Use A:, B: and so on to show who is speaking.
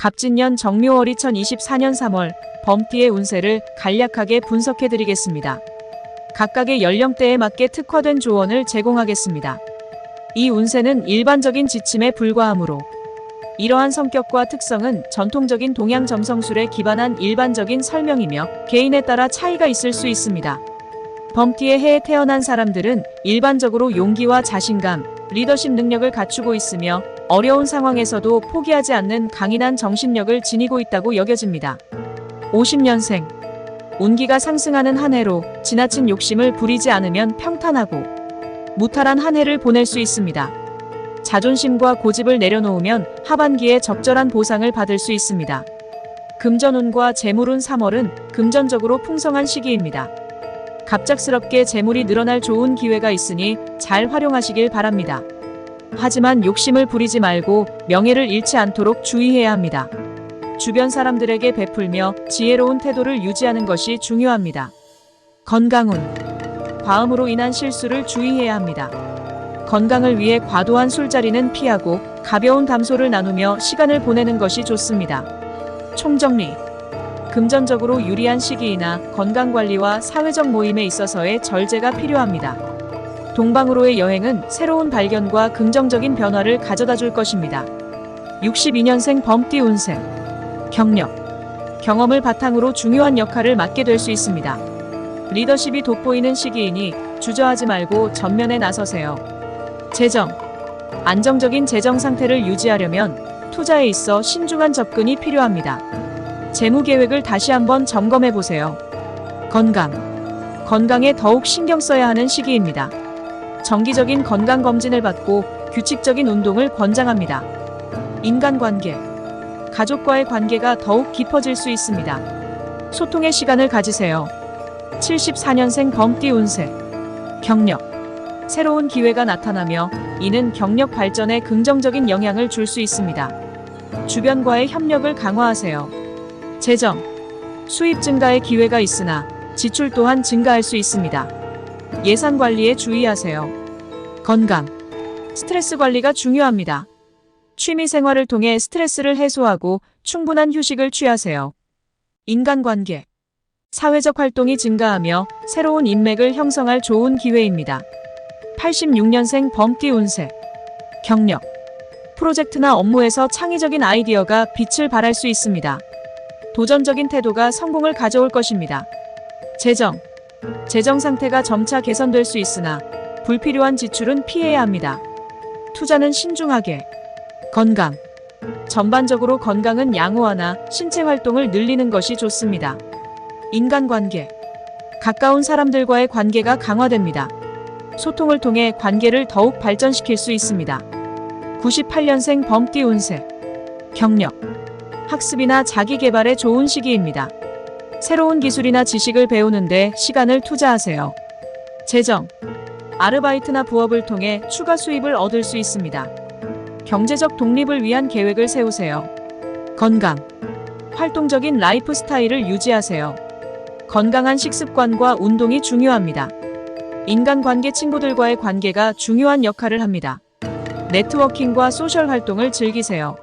A: 갑진년 정묘월이 2024년 3월 범띠의 운세를 간략하게 분석해 드리겠습니다. 각각의 연령대에 맞게 특화된 조언을 제공하겠습니다. 이 운세는 일반적인 지침에 불과하므로 이러한 성격과 특성은 전통적인 동양 점성술에 기반한 일반적인 설명이며 개인에 따라 차이가 있을 수 있습니다. 범띠의 해에 태어난 사람들은 일반적으로 용기와 자신감, 리더십 능력을 갖추고 있으며 어려운 상황에서도 포기하지 않는 강인한 정신력을 지니고 있다고 여겨집니다. 50년생. 운기가 상승하는 한 해로 지나친 욕심을 부리지 않으면 평탄하고 무탈한 한 해를 보낼 수 있습니다. 자존심과 고집을 내려놓으면 하반기에 적절한 보상을 받을 수 있습니다. 금전운과 재물운 3월은 금전적으로 풍성한 시기입니다. 갑작스럽게 재물이 늘어날 좋은 기회가 있으니 잘 활용하시길 바랍니다. 하지만 욕심을 부리지 말고 명예를 잃지 않도록 주의해야 합니다. 주변 사람들에게 베풀며 지혜로운 태도를 유지하는 것이 중요합니다. 건강운. 과음으로 인한 실수를 주의해야 합니다. 건강을 위해 과도한 술자리는 피하고 가벼운 담소를 나누며 시간을 보내는 것이 좋습니다. 총정리. 금전적으로 유리한 시기이나 건강관리와 사회적 모임에 있어서의 절제가 필요합니다. 동방으로의 여행은 새로운 발견과 긍정적인 변화를 가져다 줄 것입니다. 62년생 범띠 운세. 경력. 경험을 바탕으로 중요한 역할을 맡게 될 수 있습니다. 리더십이 돋보이는 시기이니 주저하지 말고 전면에 나서세요. 재정. 안정적인 재정 상태를 유지하려면 투자에 있어 신중한 접근이 필요합니다. 재무 계획을 다시 한번 점검해 보세요. 건강. 건강에 더욱 신경 써야 하는 시기입니다. 정기적인 건강 검진을 받고 규칙적인 운동을 권장합니다. 인간관계. 가족과의 관계가 더욱 깊어질 수 있습니다. 소통의 시간을 가지세요. 74년생 범띠 운세. 경력. 새로운 기회가 나타나며 이는 경력 발전에 긍정적인 영향을 줄 수 있습니다. 주변과의 협력을 강화하세요. 재정. 수입 증가의 기회가 있으나 지출 또한 증가할 수 있습니다. 예산 관리에 주의하세요. 건강. 스트레스 관리가 중요합니다. 취미 생활을 통해 스트레스를 해소하고 충분한 휴식을 취하세요. 인간관계. 사회적 활동이 증가하며 새로운 인맥을 형성할 좋은 기회입니다. 86년생 범띠 운세. 경력. 프로젝트나 업무에서 창의적인 아이디어가 빛을 발할 수 있습니다. 도전적인 태도가 성공을 가져올 것입니다. 재정. 재정 상태가 점차 개선될 수 있으나 불필요한 지출은 피해야 합니다. 투자는 신중하게. 건강. 전반적으로 건강은 양호하나 신체 활동을 늘리는 것이 좋습니다. 인간관계. 가까운 사람들과의 관계가 강화됩니다. 소통을 통해 관계를 더욱 발전시킬 수 있습니다. 98년생 범띠 운세. 경력. 학습이나 자기 개발에 좋은 시기입니다. 새로운 기술이나 지식을 배우는데 시간을 투자하세요. 재정. 아르바이트나 부업을 통해 추가 수입을 얻을 수 있습니다. 경제적 독립을 위한 계획을 세우세요. 건강. 활동적인 라이프 스타일을 유지하세요. 건강한 식습관과 운동이 중요합니다. 인간관계 친구들과의 관계가 중요한 역할을 합니다. 네트워킹과 소셜 활동을 즐기세요.